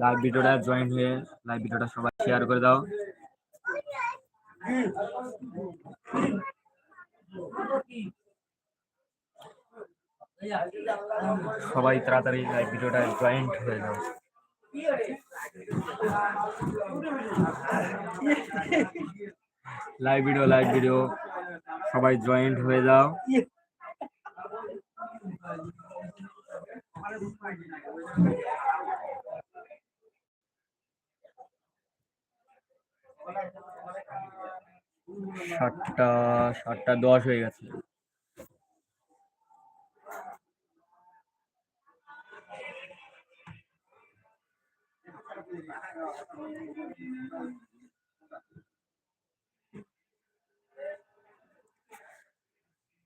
Live ভিডিওটা join হয়ে live ভিডিওটা সবাই শেয়ার করে দাও। সবাই তাড়াতাড়ি লাইভ ভিডিওটা জয়েন্ট হয়ে যাও লাইভ ভিডিও লাইভ ভিডিও সবাই জয়েন্ট হয়ে যাও। সাতটা সাতটা দশ হয়ে গেছে।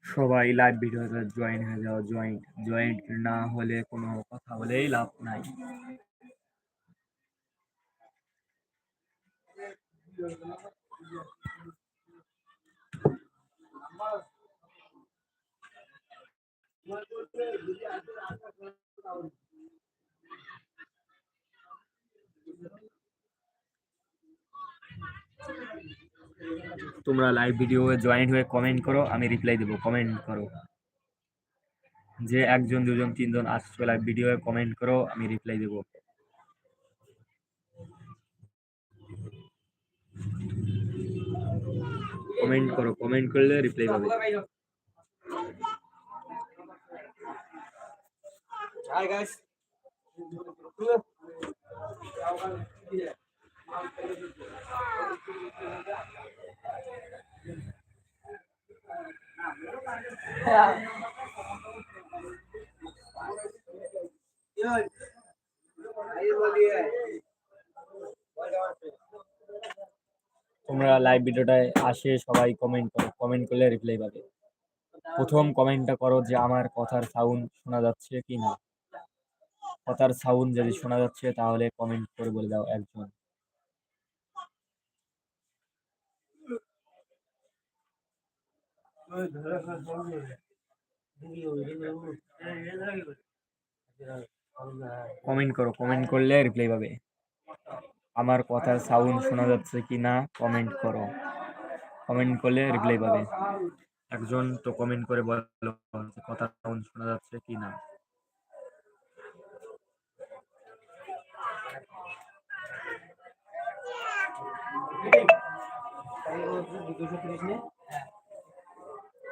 সবাই লাইভ ভিডিওতে জয়েন হয়ে যাও। জয়েন্ট জয়েন্ট না হলে কোনো কথা বলেই লাভ নাই। তোমরা লাইভ ভিডিও জয়েন হয়ে কমেন্ট করো, আমি রিপ্লাই দেবো কমেন্ট করো। যে একজন, দুজন, তিনজন আসছো লাইভ ভিডিও কমেন্ট করো, আমি রিপ্লাই দেবো। কমেন্ট করো কমেন্ট করলে রিপ্লাই পাবে। Hi guys. তোমরা লাইভ ভিডিওটায় আসে সবাই কমেন্ট করো। কমেন্ট করলে রিপ্লাই পাবে। প্রথম কমেন্টটা করো যে আমার কথার সাউন্ড শোনা যাচ্ছে কি না কথার সাউন্ড যদি শোনা যাচ্ছে তাহলে কমেন্ট করে বলে দাও একজন। কমেন্ট করো কমেন্ট করলে রিপ্লাই পাবে। আমার কথার সাউন্ড শোনা যাচ্ছে কি না কমেন্ট করো। কমেন্ট করলে রিপ্লাই পাবে। একজন তো কমেন্ট করে বলো কথার সাউন্ড শোনা যাচ্ছে কি না। দুশো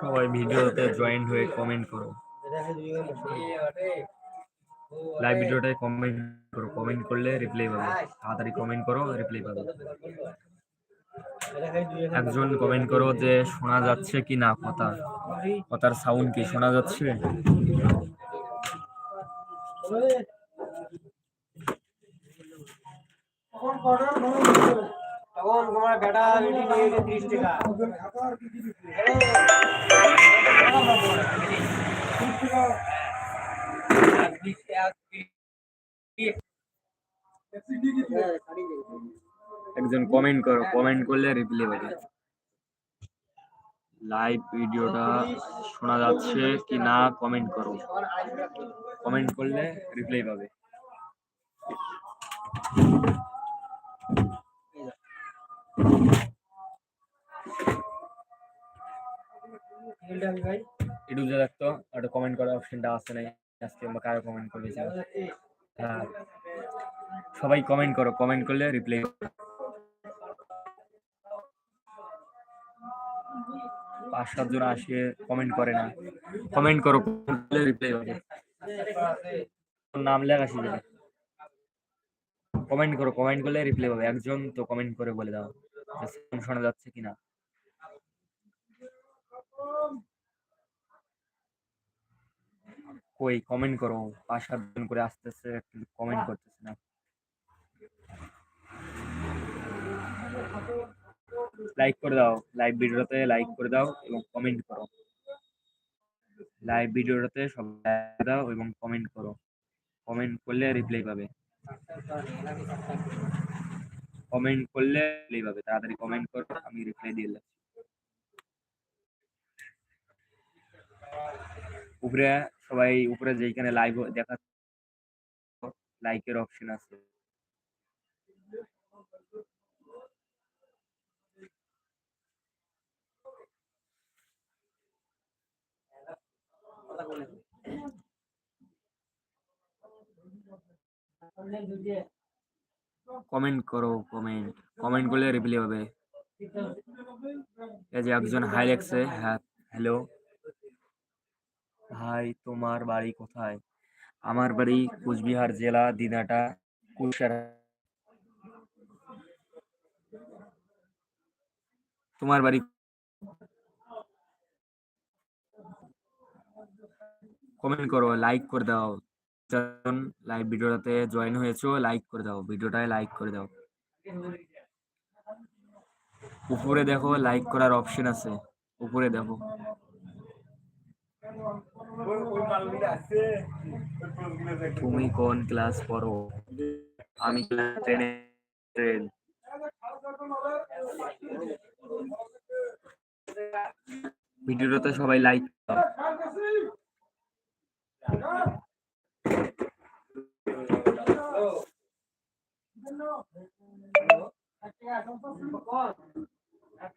সবাই ভিডিওতে জয়েন্ট হয়ে কমেন্ট করো। লাইভ ভিডিওটায় কমেন্ট করো। কমেন্ট করলে রিপ্লাই পাবে। তাড়াতাড়ি কমেন্ট করো রিপ্লাই পাবে। একজন কমেন্ট করো যে শোনা যাচ্ছে কি না কথা কথার সাউন্ড কি? শোনা যাচ্ছে? তখন তোমার বেটা বেটি নিয়ে গেছে ত্রিশ টাকা একজন কমেন্ট করো কমেন্ট করলে রিপ্লাই পাবে লাইভ ভিডিওটা শোনা যাচ্ছে কি না কমেন্ট করো। কমেন্ট করলে রিপ্লাই পাবে। একটু যে দেখতো একটা কমেন্ট করার অপশনটা আসছে নাই, আজকে আমরা কারও কমেন্ট করবে হ্যাঁ। সবাই কমেন্ট করো কমেন্ট করলে রিপ্লাই পাঁচ সাতজন আসে কমেন্ট করে না। কমেন্ট করো রিপ্লাই নাম লেখা শিখে কমেন্ট করো কমেন্ট করলে রিপ্লাই পাবে একজন তো কমেন্ট করে বলে দাও শোনা যাচ্ছে কিনা। কই কমেন্ট করো। পাঁচ সাতজন করে আসতেছে কমেন্ট করতেছে না। লাইক করে দাও লাইভ ভিডিওতে লাইক করে দাও এবং কমেন্ট করো। লাইভ ভিডিওটাতে সব দাও এবং কমেন্ট করো। কমেন্ট করলে রিপ্লাই পাবে। কমেন্ট করলে রিপ্লাই পাবে। তাড়াতাড়ি কমেন্ট করো, আমি রিপ্লাই দিয়ে দিলাম। উপরে সবাই, উপরে যেখানে লাইভ দেখা লাইকের অপশন আছে। কমেন্ট করো কমেন্ট কমেন্ট করলে রিপ্লাই পাবে এই যে একজন হাই লেখছে হ্যাঁ হ্যালো ভাই তোমার বাড়ি কোথায়? আমার বাড়ি কুচবিহার জেলা, দিনাটা কুশারা তোমার বাড়ি কমেন্ট করো লাইক করে দাও। লাইভ ভিডিওটাতে জয়েন হয়েছো লাইক করে দাও। ভিডিওটায় লাইক করে দাও। উপরে দেখো লাইক করার অপশন আছে। উপরে দেখো। তুমি কোন ক্লাস পড়ো? আমি টেনে ট্রেন ভিডিওটাতে সবাই লাইক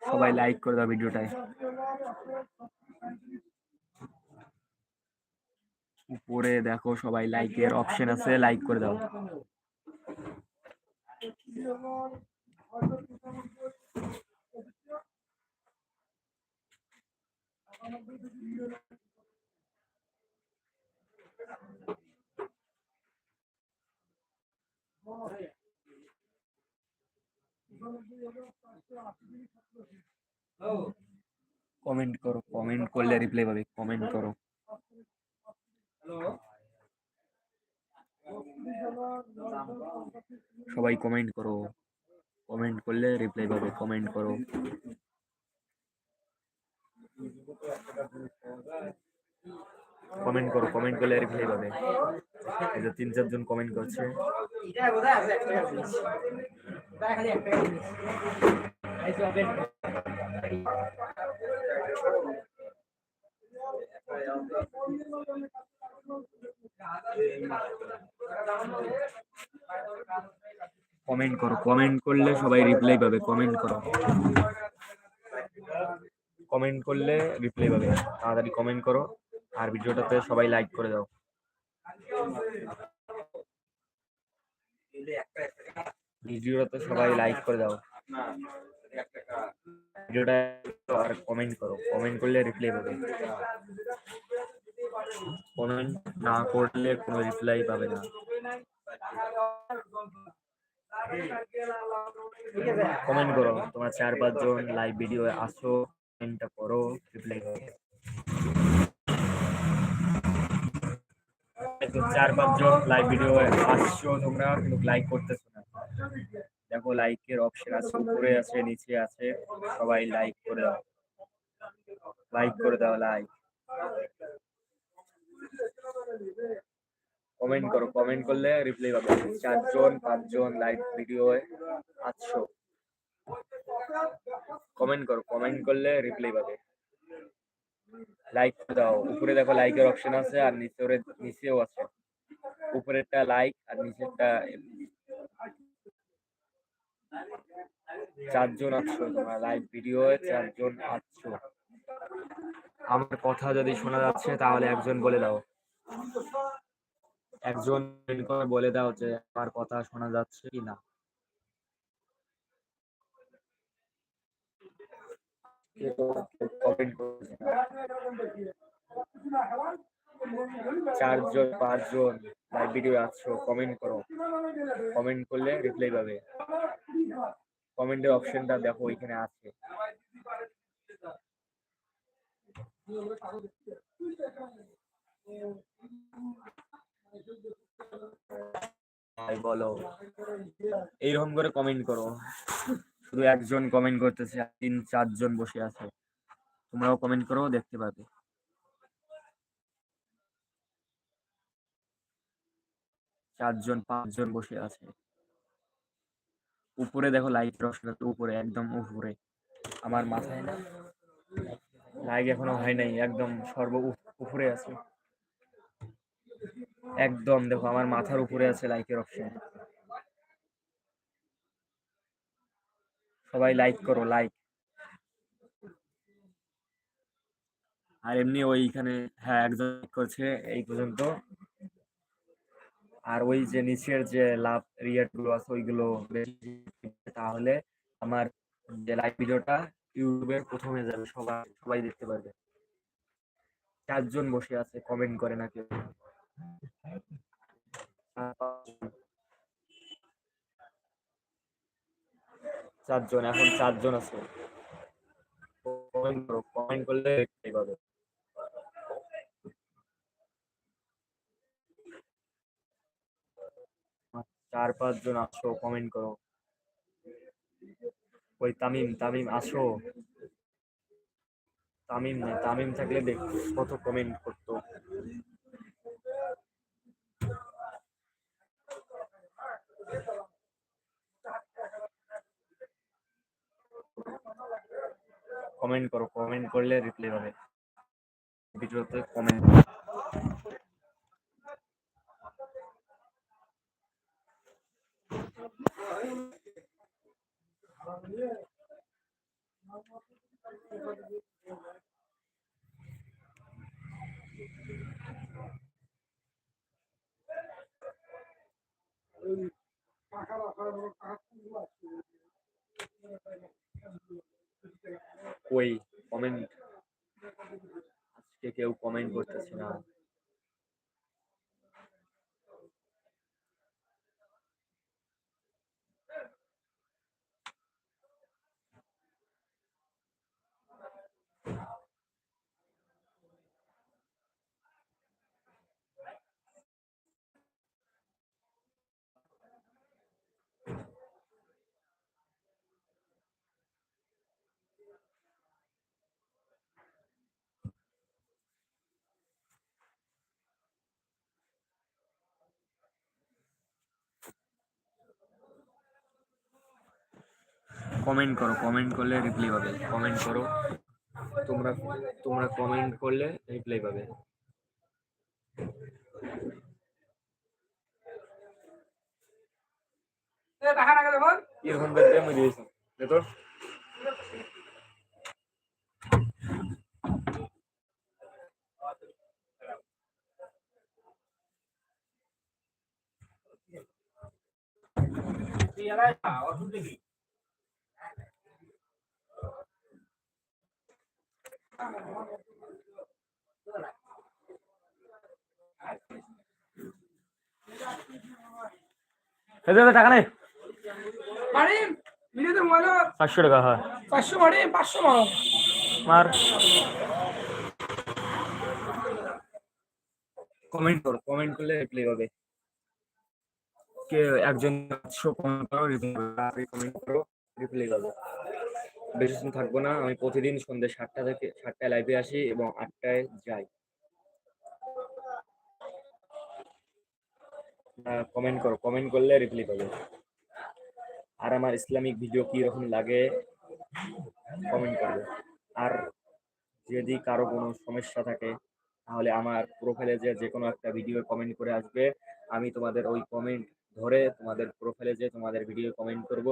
সবাই লাইক করে দাও ভিডিওটায়। উপরে দেখো সবাই লাইকের অপশন আছে লাইক করে দাও। কমেন্ট করো কমেন্ট করলে রিপ্লাই পাবে কমেন্ট করো। সবাই কমেন্ট করো কমেন্ট করলে রিপ্লাই পাবে কমেন্ট করো। কমেন্ট করো কমেন্ট করলে আর রিপ্লাই পাবে এই যে তিন, চারজন কমেন্ট করছে। কমেন্ট করো কমেন্ট করলে সবাই রিপ্লাই পাবে কমেন্ট করো। কমেন্ট করলে রিপ্লাই পাবে। তাড়াতাড়ি কমেন্ট করো আর ভিডিওটাতে সবাই লাইক করে দাও। ভিডিওটাতে সবাই লাইক করে দাও। ভিডিওটা আর কমেন্ট করো। কমেন্ট করলে রিপ্লাই পাবে। কমেন্ট না করলে কোনো রিপ্লাই পাবে না। কমেন্ট করো। তোমরা চার পাঁচজন লাইভ ভিডিও আসো। কমেন্টটা করো রিপ্লাই করো চার পাঁচজন লাইভ ভিডিও আসছো তোমরা কিন্তু লাইক করতেছো না দেখো লাইকের অপশন আছে উপরে আছে নিচে আছে সবাই লাইক করে দাও লাইক করে দাও লাইক কমেন্ট করো কমেন্ট করলে রিপ্লাই পাবে চারজন পাঁচজন লাইভ ভিডিও আছো কমেন্ট করো কমেন্ট করলে রিপ্লাই পাবে। লাইক দাও, উপরে দেখো লাইকের অপশন আছে আর নিচে নিচেও আছে। উপরেরটা লাইক আর নিচেরটা চারজন আছো তোমরা লাইভ ভিডিও চারজন আছো। আমার কথা যদি শোনা যাচ্ছে তাহলে একজন বলে দাও। একজন বলে দাও যে আমার কথা শোনা যাচ্ছে কি না কমেন্ট করছে না। চারজন, পাঁচজন লাইভ ভিডিও আছো কমেন্ট করো। কমেন্ট করলে রিপ্লাই পাবে। কমেন্টের অপশনটা দেখো, এখানে আছে। বলো। এইরকম করে কমেন্ট করো। শুধু একজন কমেন্ট করতেছে তিন, চারজন বসে আছে। তোমরাও কমেন্ট করো, দেখতে পাবে। চারজন, পাঁচজন বসে আছে। উপরে দেখো লাইট রসটা উপরে, একদম উপরে। আমার মাথায় না লাইট এখনও হয় নাই, একদম সর্ব উপরে আছে। একদম দেখো, আমার মাথার উপরে আছে লাইকের অপশন সবাই লাইক করো লাইক আর এমনি ওইখানে হ্যাঁ একজন করছে এই পর্যন্ত। আর ওই যে নিচের যে লাভ রিয়াক্টগুলো আছে, ওইগুলো তাহলে আমার যে লাইভ ভিডিওটা ইউটিউবে প্রথমে যাবে, সবাই সবাই দেখতে পারবে। চারজন বসে আছে কমেন্ট করে না কেউ চার পাঁচজন। চারজন, এখন চারজন আছে। কমেন্ট করো কমেন্ট করলে চার, পাঁচজন আসো কমেন্ট করো। ওই তামিম তামিম আসো। তামিম না, তামিম থাকলে দেখ কত কমেন্ট করতো। কমেন্ট করো কমেন্ট করলে রিপ্লাই পাবে ভিডিওতে কমেন্ট কই কমেন্ট আজকে কেউ কমেন্ট করতেছে না কমেন্ট করো কমেন্ট করলে রিপ্লাই পাবে। কমেন্ট করো। তোমরা তোমরা কমেন্ট করলে রিপ্লাই পাবে। এরকম দেখতে আমি দিয়েছি দেখো। এদের টাকা নেই ভিডিওতে মোবাইল পাঁচশো টাকা হয়। পাঁচশো মানে পাঁচশো মারো। মার। কমেন্ট করো কমেন্ট করলে রিপ্লাই পাবে কে একজন কমেন্ট করো রিপ্লাই কমেন্ট করো রিপ্লাই পাবে বেশিক্ষণ থাকব না। আমি প্রতিদিন সন্ধ্যে সাতটা থেকে সাতটায় লাইভে আসি এবং আটটায় যাই। কমেন্ট করো। কমেন্ট করলে রিপ্লাই পাবে। আর আমার ইসলামিক ভিডিও কি রকম লাগে কমেন্ট করবে। আর যদি কারও কোনো সমস্যা থাকে, তাহলে আমার প্রোফাইলে যে যে কোনো একটা ভিডিও কমেন্ট করে আসবে। আমি তোমাদের ওই কমেন্ট ধরে তোমাদের প্রোফাইলে যে তোমাদের ভিডিও কমেন্ট করব।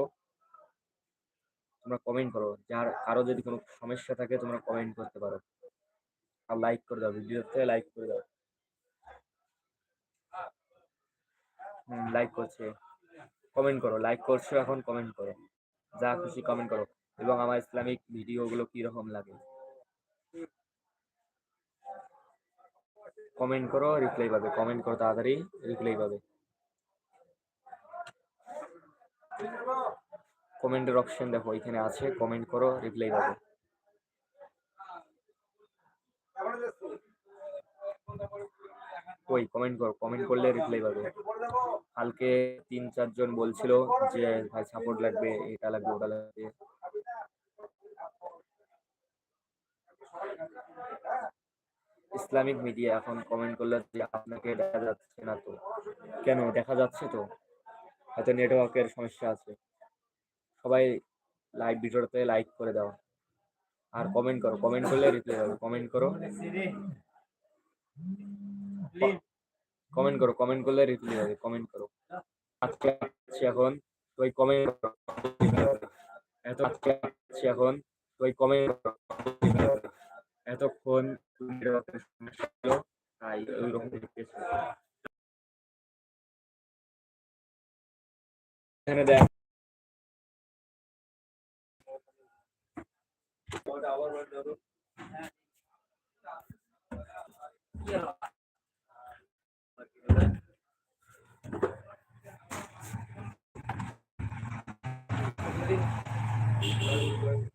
তোমরা কমেন্ট করো। যার, কারও যদি কোনো সমস্যা থাকে, তোমরা কমেন্ট করতে পারো। আর লাইক করে দাও ভিডিওতে লাইক করে দাও। লাইক করছে। কমেন্ট করো লাইক করছ এখন কমেন্ট করো। যা খুশি কমেন্ট করো। এবং আমার ইসলামিক ভিডিওগুলো কি রকম লাগে? কমেন্ট করো রিপ্লাই পাবে। কমেন্ট করো তাড়াতাড়ি রিপ্লাই পাবে। কমেন্টের অপশন দেখো, এখানে আছে কমেন্ট করো রিপ্লাই পাবে ওই কমেন্ট করো কমেন্ট করলে রিপ্লাই পাবে। কালকে তিন চারজন বলছিল যে, ভাই সাপোর্ট লাগবে, এটা লাগবে, ওটা লাগবে। ইসলামিক মিডিয়া এখন কমেন্ট করলে যে, আপনাকে দেখা যাচ্ছে না তো। কেন? দেখা যাচ্ছে তো? হয়তো নেটওয়ার্কের সমস্যা আছে। সবাই লাইভ ভিডিওতে লাইক করে দাও। আর কমেন্ট করো কমেন্ট করলে রিপ্লাই হবে কমেন্ট করো। কমেন্ট করো কমেন্ট করলে রিপ্লাই হবে কমেন্ট করো। আজকে আসছি এখন ওই কমেন্ট এত আজকে আসছি এখন ওই কমেন্ট এতক্ষণ তাই ওই রকম দেখতেছি এখানে দেখ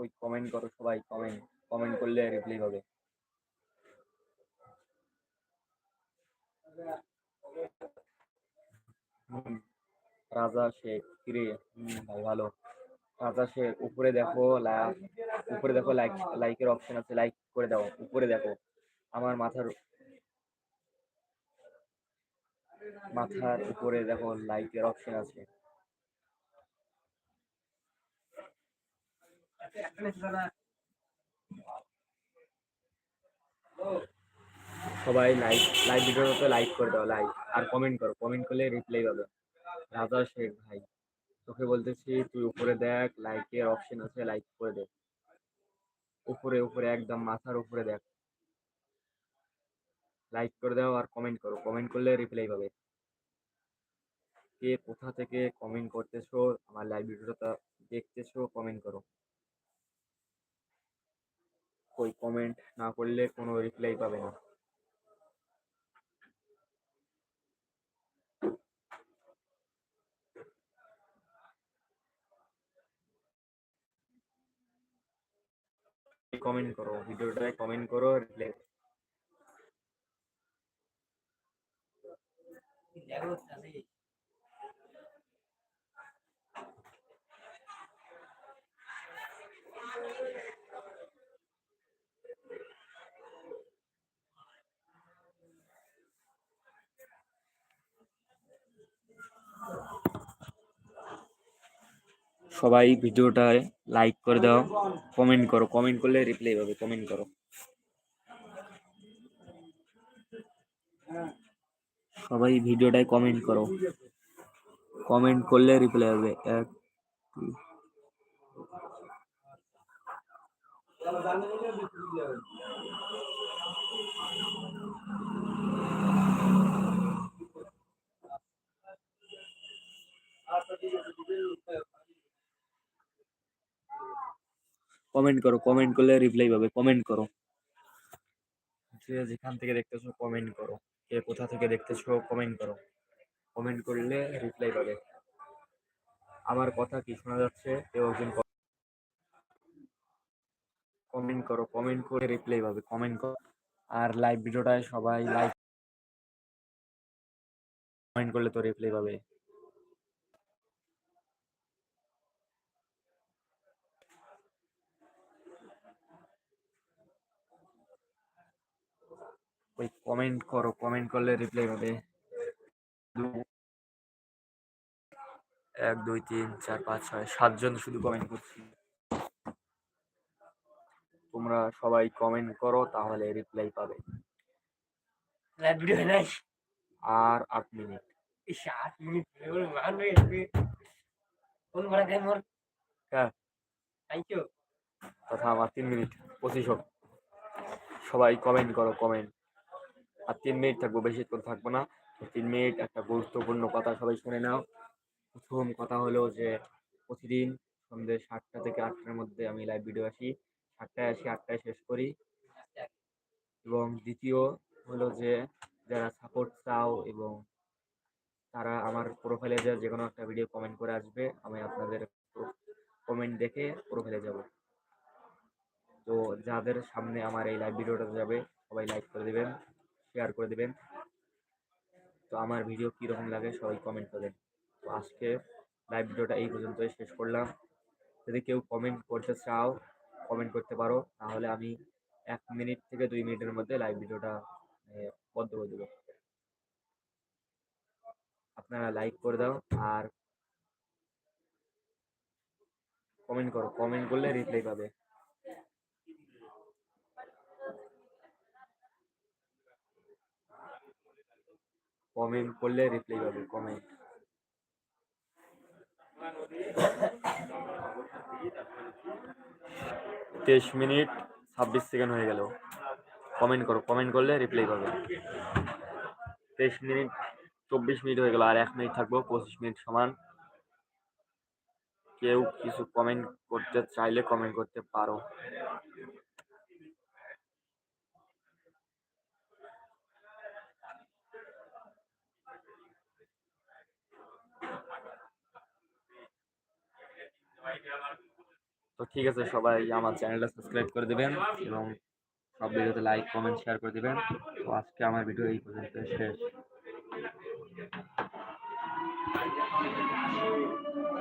ওই কমেন্ট করো, সবাই কমেন্ট কমেন্ট করলে রিপ্লাই হবে। রাজা শেখ, কিরে? ভাই ভালো রাজা শেখ, উপরে দেখো উপরে দেখো লাইক লাইকের অপশন আছে লাইক করে দাও, উপরে দেখো। আমার মাথার মাথার উপরে দেখো লাইকের অপশন আছে। সবাই লাইক লাইভ ভিডিওতে লাইক করে দাও লাইক আর কমেন্ট করো। কমেন্ট করলে রিপ্লাই পাবে। রাজা শেখ ভাই, তোকে বলতেছি, তুই উপরে দেখ লাইকের অপশন আছে লাইক করে দে। উপরে উপরে, একদম মাথার উপরে দেখ। লাইক করে দাও আর কমেন্ট করো। কমেন্ট করলে রিপ্লাই পাবে। কে কোথা থেকে কমেন্ট করতেছো, আমার লাইভ ভিডিওটা দেখতেছো কমেন্ট করো। কই কমেন্ট না করলে কোনো রিপ্লাই পাবে না। কমেন্ট করো ভিডিওটায় কমেন্ট করো রিপ্লাই সবাই ভিডিওটায় লাইক করে দাও কমেন্ট করো কমেন্ট করলে রিপ্লাই পাবে কমেন্ট করো। সবাই ভিডিওটায় কমেন্ট করো। কমেন্ট করলে রিপ্লাই হবে। এক দুই। কমেন্ট করো কমেন্ট করলে রিপ্লাই পাবে কমেন্ট করো। যেখান থেকে দেখতেছো কমেন্ট করো। কে কোথা থেকে দেখতেছো কমেন্ট করো। কমেন্ট করলে রিপ্লাই পাবে। আমার কথা কি শোনা যাচ্ছে? কেউ একজন কমেন্ট করো কমেন্ট করে রিপ্লাই পাবে কমেন্ট করো। আর লাইভ ভিডিওটায় সবাই লাইক কমেন্ট করলে তো রিপ্লাই পাবে। ওই কমেন্ট করো কমেন্ট করলে রিপ্লাই পাবে। দু- এক দুই তিন চার পাঁচ ছয় সাতজন শুধু কমেন্ট করছি। তোমরা সবাই কমেন্ট করো তাহলে রিপ্লাই পাবে। আর আট মিনিট আট মিনিট হয়ে মোর থ্যাংক ইউ তথা আমার তিন মিনিট পঁচিশ হোক। সবাই কমেন্ট করো কমেন্ট আর তিন মিনিট থাকব বেশিক্ষণ থাকব না। তিন মিনিট একটা গুরুত্বপূর্ণ কথা সবাই শুনে নাও। প্রথম কথা হলো যে, প্রতিদিন সন্ধ্যে সাতটা থেকে আটটার মধ্যে আমি লাইভ ভিডিও আসি। সাতটায় আসি, আটটায় শেষ করি। এবং দ্বিতীয় হলো যে, যারা সাপোর্ট চাও এবং তারা আমার প্রোফাইলে যা যে কোনো একটা ভিডিও কমেন্ট করে আসবে, আমি আপনাদের কমেন্ট দেখে প্রোফাইলে যাব। তো যাদের সামনে আমার এই লাইভ ভিডিওটা যাবে, সবাই লাইক করে দিবেন। শেয়ার করে দিবেন। তো আমার ভিডিও কীরকম লাগে সবাই কমেন্ট করবেন তো আজকে লাইভ ভিডিওটা এই পর্যন্তই শেষ করলাম। যদি কেউ কমেন্ট করতে চাও কমেন্ট করতে পারো। তাহলে আমি এক মিনিট থেকে দুই মিনিটের মধ্যে লাইভ ভিডিওটা বন্ধ করে দেবো। আপনারা লাইক করে দাও আর কমেন্ট করো। কমেন্ট করলে রিপ্লাই পাবে। কমেন্ট করলে রিপ্লাই পাবে কমেন্ট তেইশ মিনিট ছাব্বিশ সেকেন্ড হয়ে গেল। কমেন্ট করো কমেন্ট করলে রিপ্লাই পাবে। তেইশ মিনিট, চব্বিশ মিনিট হয়ে গেল, আর এক মিনিট থাকব, পঁচিশ মিনিট সমান। কেউ কিছু কমেন্ট করতে চাইলে কমেন্ট করতে পারো। তো ঠিক আছে, সবাই আমার চ্যানেলটা সাবস্ক্রাইব করে দেবেন এবং সব ভিডিওতে লাইক কমেন্ট শেয়ার করে দেবেন। তো আজকে আমার ভিডিও এই পর্যন্ত শেষ।